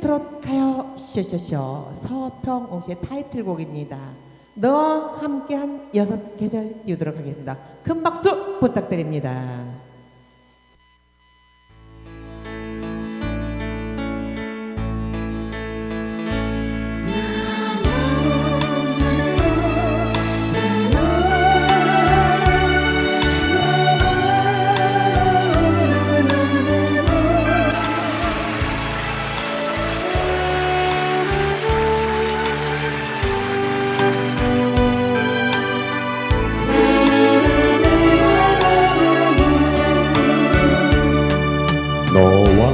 트롯 가요 쇼쇼쇼 서평옥 씨의 타이틀곡입니다. 너와 함께한 여섯 계절 띄우도록 하겠습니다. 큰 박수 부탁드립니다. 너와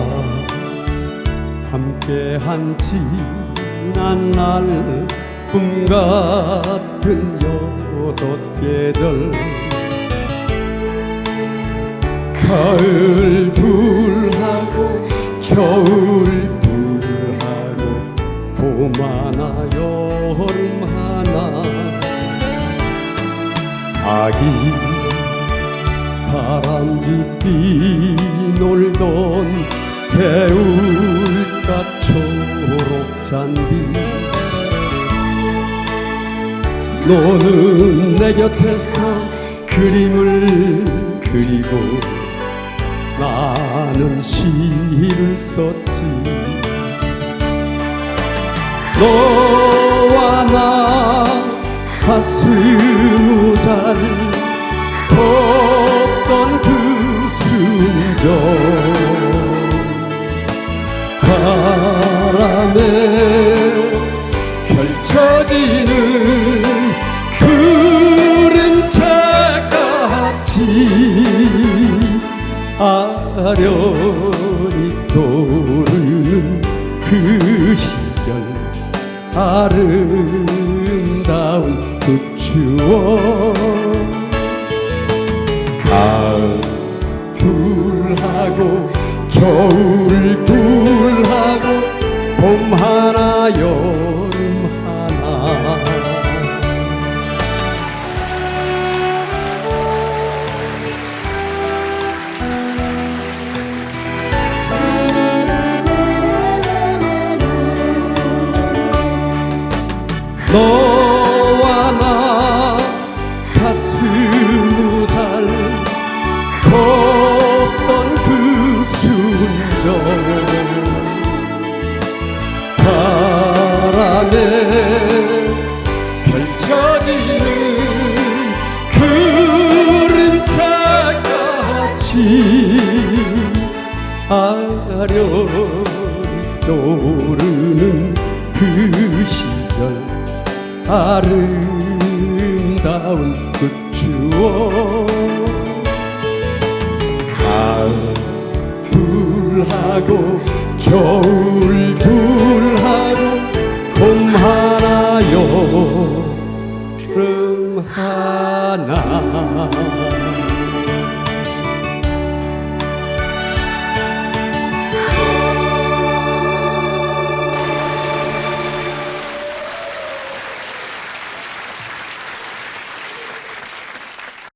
함께한 지난 날 꿈 같은 여섯 계절 가을 둘하고 겨울 둘하고 봄 하나 여름 하나. 아기 바람쥐 놀던 개울가 초록 잔디. 너는 내 곁에서 그림을 그리고 나는 시를 썼지. 너와 나 가슴 걷 바람에 펼쳐지는 그림자 같이 아련히 떠오르는 그 시절 아름다운 그 추억. 가을 둘하고 겨울 하나 여름 하나. 너 펼쳐지는 그림자 같이 아련히 떠오르는 그 시절 아름다운 그 추억. 가을 둘하고 겨울 sana